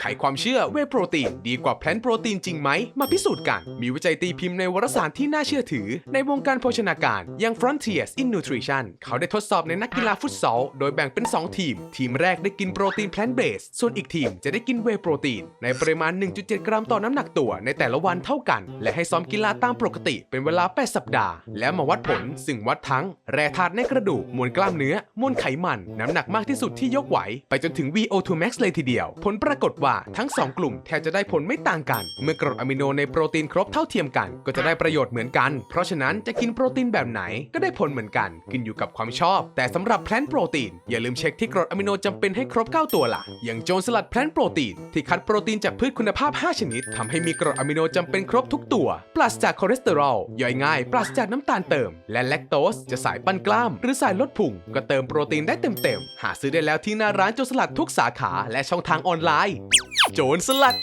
ไขความเชื่อเวโปรตีนดีกว่าแพลนโปรตีนจริงไหม มาพิสูจน์กัน มีวิจัยตีพิมพ์ในวารสารที่น่าเชื่อถือ ในวงการโภชนาการอย่าง Frontiers in Nutrition เขาได้ทดสอบในนักกีฬาฟุตซอล โดยแบ่งเป็น 2 ทีม ทีมแรกได้กินโปรตีนแพลนเบสส่วนอีกทีมจะได้กินเวโปรตีน ในปริมาณ 1.7 กรัมต่อน้ำหนักตัวในแต่ละวันเท่ากัน และให้ซ้อมกีฬาตามปกติเป็นเวลา 8 สัปดาห์ แล้วมาวัดผลซึ่งวัดทั้ง แร่ธาตุในกระดูกมวลกล้ามเนื้อมวลไขมัน น้ำหนักมากที่สุดที่ยกไหว ไปจนถึง VO2 max เลยทีเดียว ผลปรากฏว่าทั้ง 2 กลุ่มแทบจะได้ผลไม่ต่างกัน เมื่อกรดอะมิโนในโปรตีนครบเท่าเทียมกัน ก็จะได้ประโยชน์เหมือนกัน เพราะฉะนั้นจะกินโปรตีนแบบไหนก็ได้ผลเหมือนกัน ขึ้นอยู่กับความชอบ แต่สำหรับแพลนโปรตีนอย่าลืมเช็คที่กรดอะมิโนจำเป็นให้ครบ 9 ตัวล่ะ อย่างโจนสลัดแพลนโปรตีนที่คัดโปรตีนจากพืชคุณภาพ 5 ชนิดทำให้มีกรดอะมิโนจำเป็นครบทุกตัวปราศจากคอเลสเตอรอลย่อยง่าย ปราศจากน้ำตาลเติม และแลคโตสจะสายปั้นกล้าม หรือสายลดพุงก็เติมโปรตีนได้เต็มๆหาซื้อได้แล้วที่หน้าร้านโจนสลัดทุกสาขาและช่องทางออนไลน์ โจรสลัด